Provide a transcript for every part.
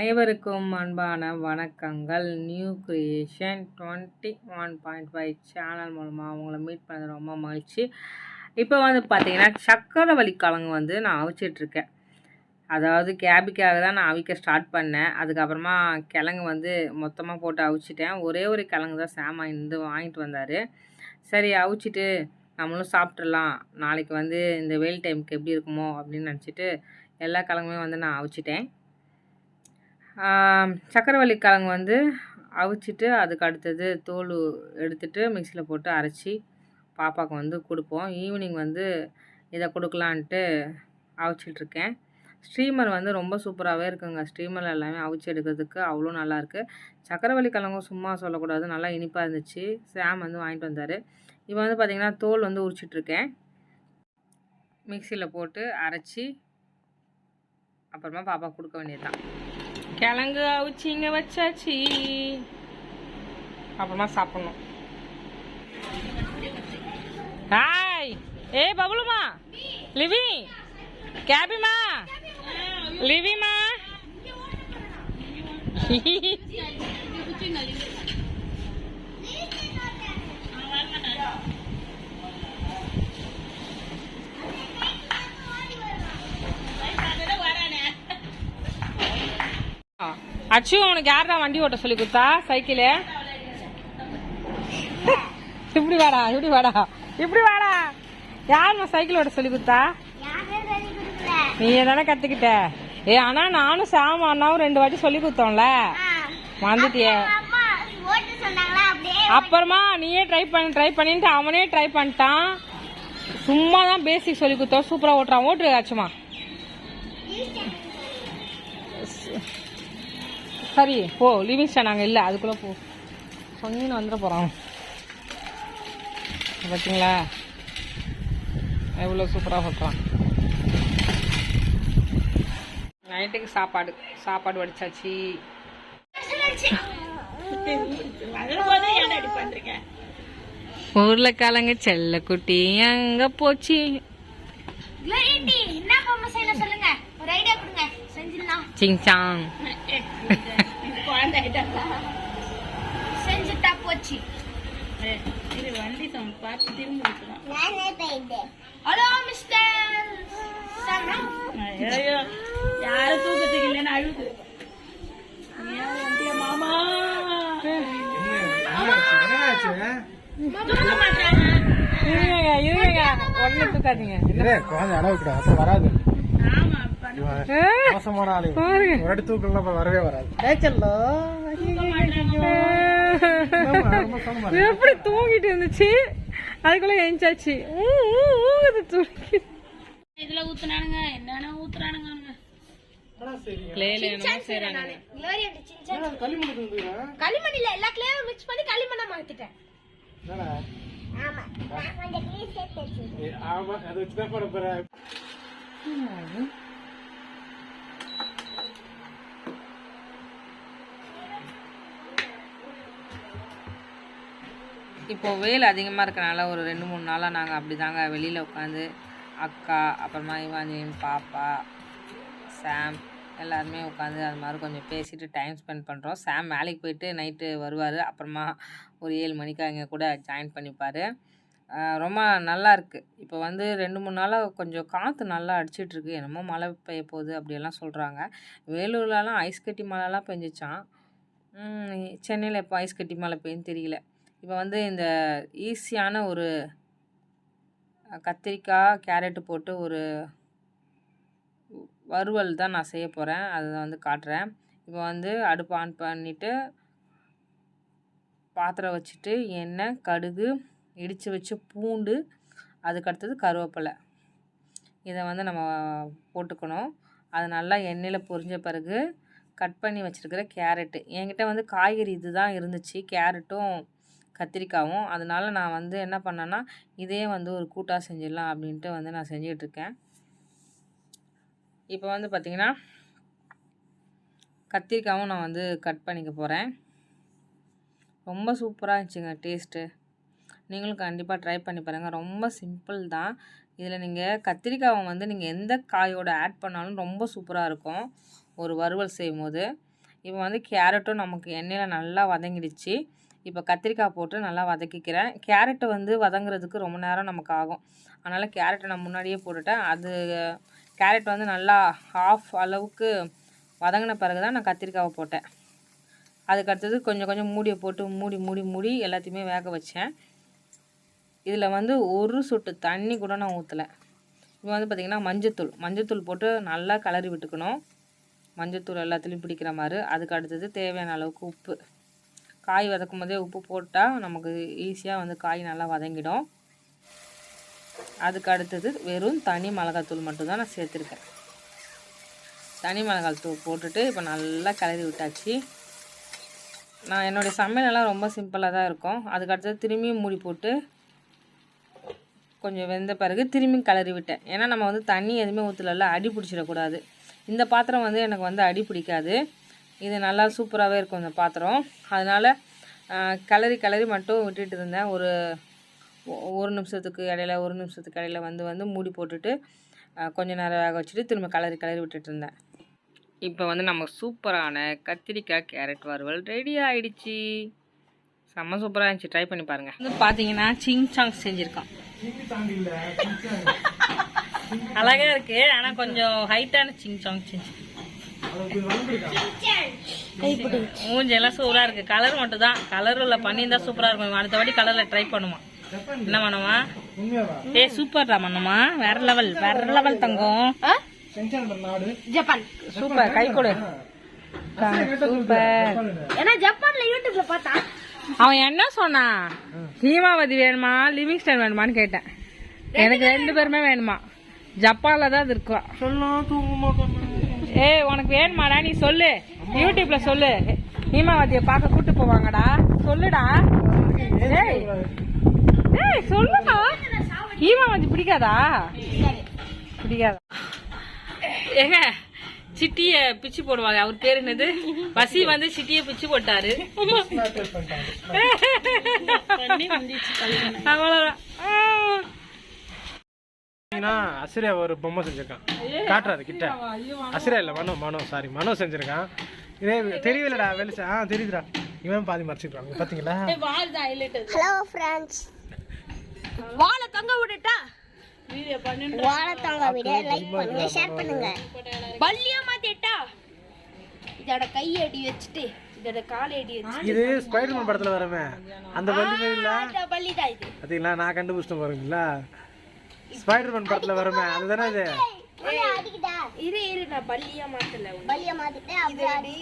அனைவருக்கும் அன்பான வணக்கங்கள். New creation twenty one point five channel மூலமாக அவங்கள மீட் பண்ணது ரொம்ப மகிழ்ச்சி. இப்போ வந்து பார்த்தீங்கன்னா சக்கரவள்ளி கிழங்கு வந்து நான் அவிச்சிட்ருக்கேன். அதாவது கேபிக்காக தான் நான் அவிக்க ஸ்டார்ட் பண்ணேன். அதுக்கப்புறமா கிழங்கு வந்து மொத்தமாக போட்டு அவிச்சிட்டேன். ஒரே ஒரு கிழங்கு தான் சாமா இருந்து வாங்கிட்டு வந்தார். சரி அவிச்சிட்டு நம்மளும் சாப்பிட்றலாம் நாளைக்கு வந்து இந்த வெயில் டைமுக்கு எப்படி இருக்குமோ அப்படின்னு நினச்சிட்டு எல்லா கிழங்குமே வந்து நான் அவிச்சிட்டேன். சக்கரவள்ளி கிழங்கு வந்து அவிச்சிட்டு அதுக்கு அடுத்தது தோல் எடுத்துட்டு மிக்சியில் போட்டு அரைச்சி பாப்பாவுக்கு வந்து கொடுப்போம். ஈவினிங் வந்து இதை கொடுக்கலான்ட்டு அவிச்சிட்ருக்கேன். ஸ்டீமர் வந்து ரொம்ப சூப்பராகவே இருக்குங்க. ஸ்டீமர் எல்லாமே அவிச்சு எடுக்கிறதுக்கு அவ்வளோ நல்லாயிருக்கு. சக்கரவள்ளி கிழங்கும் சும்மா சொல்லக்கூடாது. நல்லா இனிப்பாக இருந்துச்சு. சாம் வந்து வாங்கிட்டு வந்தார். இப்போ வந்து பார்த்திங்கன்னா தோல் வந்து உரிச்சிட்ருக்கேன். மிக்சியில் போட்டு அரைச்சி அப்புறமா பாப்பா கொடுக்க வேண்டியதுதான். கிழங்கு அவிச்சிங்க வச்சாச்சு. அப்புறமா சாப்பிடணும். ஹாய் ஏ பபுலுமா? லிவி? கேபிமா? லிவிமா? அச்சு உனக்கு யாரா வண்டி ஓட்ட சொல்லி கொடுத்தா? சைக்கிளு? இப்படி வாடா இப்படி வாடா. இப்படி வாடா. யாரும்மா சைக்கிள் ஓட்ட சொல்லி கொடுத்தா? நீயே தானே கத்துக்கிட்ட. ஏ ஆனா நானும் சாம அண்ணாவும் ரெண்டு வாட்டி சொல்லி கொடுத்தோம்ல. வந்துட்டிய. அப்புறமா நீயே ட்ரை பண்ண ட்ரை பண்ணிட்டு அவனே ட்ரை பண்ணிட்டான். சும்மா தான் பேசிக் சொல்லி கொடுத்தோம். சூப்பரா ஓட்டுறான். ஓட்டுரு ஆச்சுமா சரி போ லிவிங் ஸ்டாண்ட் அங்கே இல்லை அதுக்குள்ளே போ. சொன்னு வந்துட போகிறான் பார்த்தீங்களா எவ்வளோ சூப்பராக ஓட்டுறான் நைட்டுக்கு சாப்பாடு சாப்பாடு வடிச்சாச்சு. உருளைக்கிழங்கு செல்லக்குட்டி அங்க போச்சு. என்ன சிங்சாங் செஞ்சுட்டா போச்சு ஹலோ மிஸ்டர் யார தூக்கத்துக்கு இல்லைன்னு அழுது ஏன் வந்தியா மாமா தூக்க மாட்டாங்க இருங்க இருங்க உடனே தூக்காதீங்க இதே குழந்தை அளவுக்குடா அப்ப வராது ஆமா மோசமான ஆளு வரவே வராது. எப்படி தூங்கிட்டு இருந்துச்சு? அதுக்குள்ள எஞ்சாச்சு தூங்கி இதுல ஊத்துனானுங்க. என்னென்ன ஊத்துறானுங்க? களிமண்ணில எல்லா கிளேயும் மிக்ஸ் பண்ணி களிமண்ணா மாத்திட்டேன்? ஆமா. அதை வச்சுதான் போற. இப்போ வெயில் அதிகமாக இருக்கனால ஒரு ரெண்டு மூணு நாளாக நாங்கள் அப்படி தாங்க வெளியில் உட்காந்து அக்கா அப்புறமா இவாஞ்சலின் பாப்பா சாம் எல்லாருமே உட்காந்து அது மாதிரி கொஞ்சம் பேசிட்டு டைம் ஸ்பெண்ட் பண்ணுறோம் சாம் வேலைக்கு போயிட்டு நைட்டு வருவார். அப்புறமா ஒரு ஏழு மணிக்கு அங்கே கூட ஜாயின் பண்ணிப்பார். ரொம்ப நல்லா இருக்குது இப்போ வந்து ரெண்டு மூணு நாளாக கொஞ்சம் காற்று நல்லா அடிச்சிட்ருக்கு. என்னமோ மழை பெய்ய போகுது அப்படியெல்லாம் சொல்கிறாங்க வேலூர்லலாம் ஐஸ் கட்டி மழைலாம் பெஞ்சிச்சான் சென்னையில் இப்போ ஐஸ் கட்டி மழை பெய்யும் தெரியல. இப்போ வந்து இந்த ஈஸியான ஒரு கத்திரிக்காய் கேரட்டு போட்டு ஒரு வறுவல் தான் நான் செய்ய போகிறேன் அதை வந்து காட்டுறேன். இப்போ வந்து அடுப்பு ஆன் பண்ணிவிட்டு பாத்திரம் வச்சுட்டு எண்ணெய் கடுகு இடித்து வச்சு பூண்டு அதுக்கடுத்தது கருவேப்பிலை. இதை வந்து நம்ம போட்டுக்கணும். அது நல்லா எண்ணெயில் பொரிஞ்ச பிறகு கட் பண்ணி வச்சுருக்கிற கேரட்டு. என்கிட்ட வந்து காய்கறி இது தான் இருந்துச்சு. கேரட்டும் கத்திரிக்காவும். அதனால நான் வந்து என்ன பண்ணேன்னா இதே வந்து ஒரு கூட்டாக செஞ்சிடலாம் அப்படின்ட்டு வந்து நான் செஞ்சிகிட்ருக்கேன் இப்போ வந்து பார்த்திங்கன்னா கத்திரிக்காவும் நான் வந்து கட் பண்ணிக்க போகிறேன் ரொம்ப சூப்பராக இருந்துச்சுங்க டேஸ்ட்டு. நீங்களும் கண்டிப்பாக ட்ரை பண்ணி பாருங்கள் ரொம்ப சிம்பிள் தான். இதில் நீங்கள் கத்திரிக்காவை வந்து நீங்கள் எந்த காயோட ஆட் பண்ணாலும் ரொம்ப சூப்பராக இருக்கும். ஒரு வறுவல் செய்யும் போது இப்போ வந்து கேரட்டும் நமக்கு எண்ணெயில் நல்லா வதங்கிடுச்சு. இப்போ கத்திரிக்காய் போட்டு நல்லா வதக்கிக்கிறேன். கேரட்டு வந்து வதங்குறதுக்கு ரொம்ப நேரம் நமக்கு ஆகும். அதனால் கேரட்டை நான் முன்னாடியே போட்டுட்டேன். அது கேரட் வந்து நல்லா ஹாஃப் அளவுக்கு வதங்கின பிறகு தான் நான் கத்திரிக்காவை போட்டேன். அதுக்கு அடுத்தது கொஞ்சம் கொஞ்சம் மூடியை போட்டு மூடி மூடி மூடி எல்லாத்தையுமே வேக வச்சேன். இதில் வந்து ஒரு சொட்டு தண்ணி கூட நான் ஊற்றலை இப்போ வந்து பார்த்திங்கன்னா மஞ்சத்தூள் மஞ்சத்தூள் போட்டு நல்லா கலரி விட்டுக்கணும். மஞ்சத்தூள் எல்லாத்துலேயும் பிடிக்கிற மாதிரி. அதுக்கு அடுத்தது தேவையான அளவுக்கு உப்பு. காய் வதக்கும் போதே உப்பு போட்டால் நமக்கு ஈஸியாக வந்து காய் நல்லா வதங்கிடும். அதுக்கு அடுத்தது வெறும் தனி மிளகாத்தூள் மட்டும்தான் நான் சேர்த்துருக்கேன். தனி மிளகாத்தூள் போட்டுட்டு இப்போ நல்லா கிளறி விட்டாச்சு. நான் என்னுடைய சமையலெல்லாம் ரொம்ப சிம்பிளாக தான் இருக்கும். அதுக்கு அடுத்தது திரும்பியும் மூடி போட்டு கொஞ்சம் வெந்த பிறகு திரும்பி கிளறி விட்டேன். ஏன்னா நம்ம வந்து தண்ணி எதுவுமே ஊற்றல அடி பிடிச்சிடக்கூடாது. இந்த பாத்திரம் வந்து எனக்கு வந்து அடி பிடிக்காது. இது நல்லா சூப்பராகவே இருக்கும் இந்த பாத்திரம். அதனால் கிளறி கிளறி மட்டும் விட்டுட்டு இருந்தேன். ஒரு ஒரு நிமிஷத்துக்கு இடையில ஒரு நிமிஷத்துக்கு இடையில வந்து வந்து மூடி போட்டுட்டு ஆ, கொஞ்ச நேரம் வேக வச்சுட்டு திரும்ப கிளறி கிளறி விட்டுட்டு இருந்தேன். இப்போ வந்து நமக்கு சூப்பரான கத்திரிக்காய் கேரட் வறுவல் ரெடி ஆயிடுச்சு. செம்ம சூப்பராக இருந்துச்சு. ட்ரை பண்ணி பாருங்கள் வந்து பார்த்தீங்கன்னா சிங் சாங் செஞ்சுருக்கான். சிங்கி தாண்டி இல்ல அழகா இருக்கு. ஆனால் கொஞ்சம் ஹைட்டான சிங் சாங் செஞ்சு அது இப்படி வளர்ந்துருக்கான் மூஞ்செல்லாம் சூப்பராக இருக்கு. கலர் மட்டும் தான் கலரில் பண்ணியிருந்தா சூப்பராக இருக்கும். அடுத்த வாட்டி கலரில் ட்ரை பண்ணுமா. என்ன பண்ணுமா உண்மையாவா ஏய் சூப்பர்டா பண்ணுமா வேற லெவல் வேற லெவல் தங்கம். செஞ்சான் நாடு ஜப்பான். சூப்பர் கை கொடு. சூப்பர் ஏன்னா ஜப்பான்ல யூடியூப்ல பார்த்தா. அவன் என்ன சொன்னான் ஹீமாவதி வேணுமா? லிவிங்ஸ்டன் வேணுமான்னு கேட்டேன். எனக்கு ரெண்டு பேருமே வேணுமா? ஜப்பான்ல தான் அது இருக்கும் ஏய் உனக்கு வேணுமாடா நீ சொல்லு. யூடியூப்ல சொல்லு. ஹீமாவதியை பார்க்க கூட்டு போவாங்கடா. சொல்லுடா. ஏய். ஏய் சொல்லுடா. ஹீமாவதி பிடிக்காதா? பிடிக்காதா? ஏங்க சிட்டிய பிச்சு போடுவாங்க. அவர் பேர் என்னது? வசி வந்து சிட்டிய பிச்சு போட்டாரு. அவ்வளவுதான். ஆ. அசிரியா ஒரு பொம்மை செஞ்சிருக்கான். காட்டுறாரு கிட்ட. அசிரியா இல்ல மனோ மனோ சாரி மனோ செஞ்சிருக்கான். இதே தெரியலடா வெளிச்சா ஆ தெரியுதுடா. இவன் பாதி மறைச்சிருக்காங்க பாத்தீங்களா? ஹலோ. ஃப்ரெண்ட்ஸ் வாழை தொங்க விட்டுட்டா? வாழை தொங்க விட லைக் பண்ணுங்க ஷேர் பண்ணுங்க. பல்லியா மாத்திட்டா இதோட கை அடி வச்சுட்டு இதோட கால் அடி வச்சு இது ஸ்பைடர்மேன் படத்துல வரமே அந்த இந்த பல்லி தான் இது. பாத்தீங்களா நான் கண்டுபிடிச்சிட்டேன் பாருங்களா. ஸ்பைடர்மேன் படத்துல வருமே அதுதானே இது? இரு இரு நான் பல்லியா மாத்தல பல்லியா மாத்திட்டு அப்படி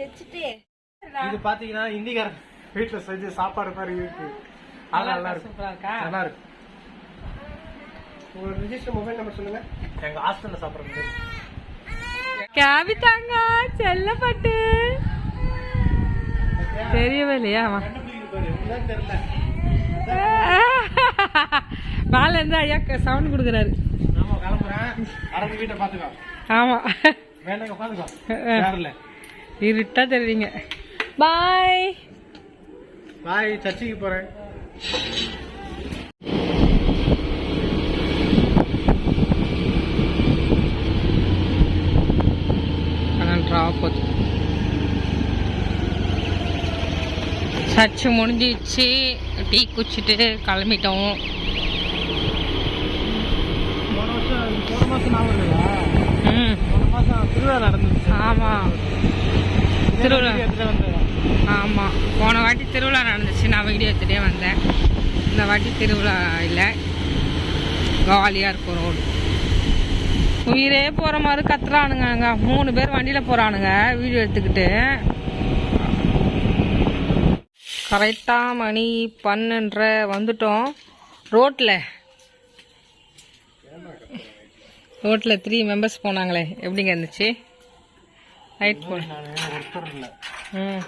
வச்சுட்டு இது பாத்தீங்கன்னா இந்திக்காரன் வீட்டுல செஞ்ச சாப்பாடு மாதிரி இருக்கு. அது நல்லா இருக்கு. சூப்பரா இருக்கா? நல்லா இருக்கு. உங்க ரிஜிஸ்டர் மொபைல் நம்பர் சொல்லுங்க. எங்க ஹாஸ்டல்ல சாப்பிடுறது கவிதாங்க செல்லப்பட்டு. தெரியவே இல்லையா? தெரியல. மேல இருந்து ஐயா சவுண்ட் கொடுக்குறாரு. ஆமா கிளம்புறேன். அரங்கு வீட்டை பாத்துக்கோ ஆமா. வேண்டாங்க பாத்துக்கோ வேறல இருட்டா தெரியுங்க. பாய் பாய் சர்ச்சுக்கு போறேன். போகுது சர்ச்சு முடிஞ்சிச்சு. டீ குடிச்சிட்டு கிளம்பிட்டோம். ஆமாம் திருவிழா ஆமாம் போன வாட்டி திருவிழா நடந்துச்சு. நான் வீடியோ எடுத்துகிட்டே வந்தேன். இந்த வாட்டி திருவிழா இல்லை. காலியாக இருக்கும் ரோடு. உயிரே போகிற மாதிரி கத்துறானுங்க மூணு பேர் வண்டியில் போகிறானுங்க வீடியோ எடுத்துக்கிட்டு. கரெக்டாக மணி பன்னெண்டரை வந்துட்டோம். ரோட்டில் ரோட்டில் த்ரீ மெம்பர்ஸ் போனாங்களே. எப்படிங்க இருந்துச்சு? ரைட் ம்.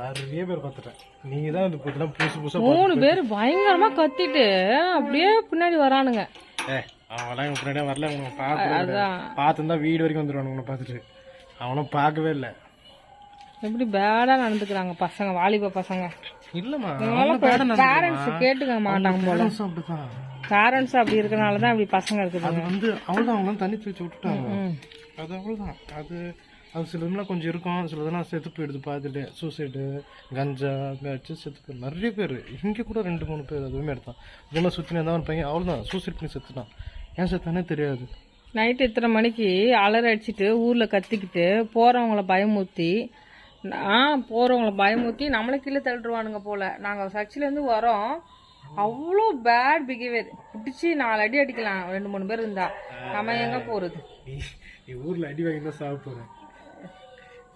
நிறைய பேர் பார்த்துட்டேன். நீங்க தான் புதுசு மூணு பேர் பயங்கரமா கத்திட்டு அப்படியே பின்னாடி வரானுங்க. ஏ அவன்லாம் இவன் பின்னாடியே வரல. உனக்கு பார்த்து அதான். பார்த்துருந்தா வீடு வரைக்கும் வந்துடுவானு உன்னை பார்த்துட்டு. அவனும் பார்க்கவே இல்லை. எப்படி பேடா நடந்துக்கிறாங்க பசங்க வாலிப பசங்க. இல்லம்மா பேரண்ட்ஸ் கேட்டுக்க மாட்டாங்க போல. பேரண்ட்ஸ் அப்படி இருக்கனால தான் இப்படி பசங்க இருக்குதுங்க. அது வந்து அவ்வளோதான் அவங்க தண்ணி தூச்சி விட்டுட்டாங்க. அது அவ்வளோதான் அது அது சிலதுலாம் கொஞ்சம் இருக்கும். சிலதெல்லாம் செத்து போயிடுது பார்த்துட்டு சூசைடு கஞ்சா வச்சு செத்து நிறைய பேர் இங்கே கூட ரெண்டு மூணு பேர் அதுவுமே எடுத்தான். இதெல்லாம் சுற்றினே இருந்தால் ஒரு பையன் அவ்வளோதான் சூசைட் பண்ணி செத்துட்டான். ஏன் செத்தானே தெரியாது. நைட்டு இத்தனை மணிக்கு அலற அடிச்சிட்டு ஊரில் கத்திக்கிட்டு போகிறவங்கள பயமுறுத்தி ஆ போகிறவங்கள பயமுறுத்தி நம்மளை கீழே தள்ளிடுவானுங்க போல். நாங்கள் சர்ச்சிலேருந்து வரோம். அவ்வளோ பேட் பிஹேவியர் பிடிச்சி நாலு அடி அடிக்கலாம். ரெண்டு மூணு பேர் இருந்தா. நம்ம எங்கே போகிறது ஊரில் அடி வாங்கி தான் சாப்பிட போகிறேன்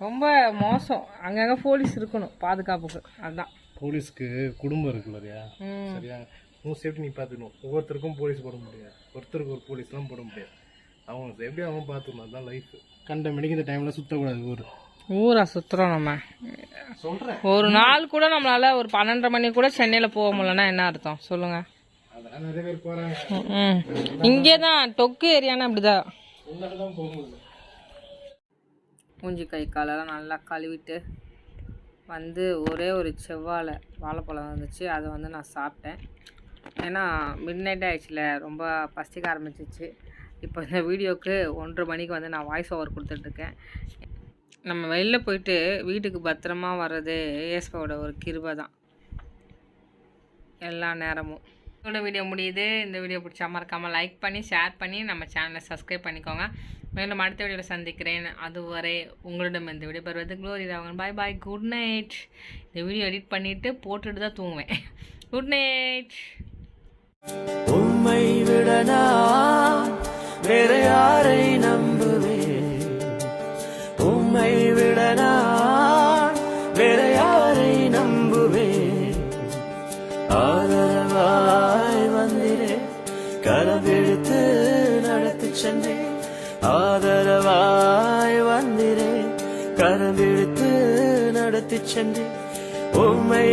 ரொம்ப மோசம். அங்கங்கே போலீஸ் இருக்கணும் பாதுகாப்புக்கு. அதுதான் போலீஸ்க்கு குடும்பம் இருக்குல்லறியா ம். சரியா? உன் சேஃப்டி நீ பார்த்துக்கணும் ஒவ்வொருத்தருக்கும் போலீஸ் போட முடியாது. ஒருத்தருக்கு ஒரு போலீஸ்லாம் போட முடியாது. அவங்க சேஃப்டி அவன் பார்த்துக்கணும் அதுதான் லைஃப் கண்ட மணிக்கு இந்த டைமில் சுற்றக்கூடாது ஊர். ஊரா சுற்றுறோம் நம்ம. சொல்கிறேன் ஒரு நாள் கூட நம்மளால ஒரு பன்னெண்டரை மணி கூட சென்னையில் போக முடியலன்னா என்ன அர்த்தம்? சொல்லுங்க. இங்கே தான் டொக்கு ஏரியானா அப்படிதான் மூஞ்சி கை காலெல்லாம் நல்லா கழுவிட்டு வந்து ஒரே ஒரு செவ்வாழை வாழைப்பழம் வந்துச்சு. அதை வந்து நான் சாப்பிட்டேன். ஏன்னா மிட் நைட் ஆயிடுச்சுல ரொம்ப பசிக்க ஆரம்பிச்சிச்சு. இப்போ இந்த வீடியோக்கு ஒன்றரை மணிக்கு வந்து நான் வாய்ஸ் ஓவர் கொடுத்துட்ருக்கேன் நம்ம வெளில போயிட்டு வீட்டுக்கு பத்திரமா வர்றது ஏஸ்பாவோட ஒரு கிருபை தான். எல்லா நேரமும். இதோட வீடியோ முடியுது. இந்த வீடியோ பிடிச்சா மறக்காமல் லைக் பண்ணி ஷேர் பண்ணி நம்ம சேனலை சப்ஸ்கிரைப் பண்ணிக்கோங்க. மேலும் அடுத்த வீடியோவில் சந்திக்கிறேன். அதுவரை உங்களிடம் இந்த வீடியோ பெறுவது க்ளோரி ராவன் பாய் பாய் குட் நைட் இந்த வீடியோ எடிட் பண்ணிவிட்டு போட்டுட்டு தான் தூங்குவேன். குட் நைட் உம்மை விட நான் வேற யாரை நம்புவேன் நம்மை விட நான் வேற யாரை நம்புவேன்? ஆதரவாய் வந்திரே கரவெடுத்து நடத்தி சென்றேன். ஆதரவாய் வந்திரே கரவெடுத்து நடத்தி சென்றேன். உம்மை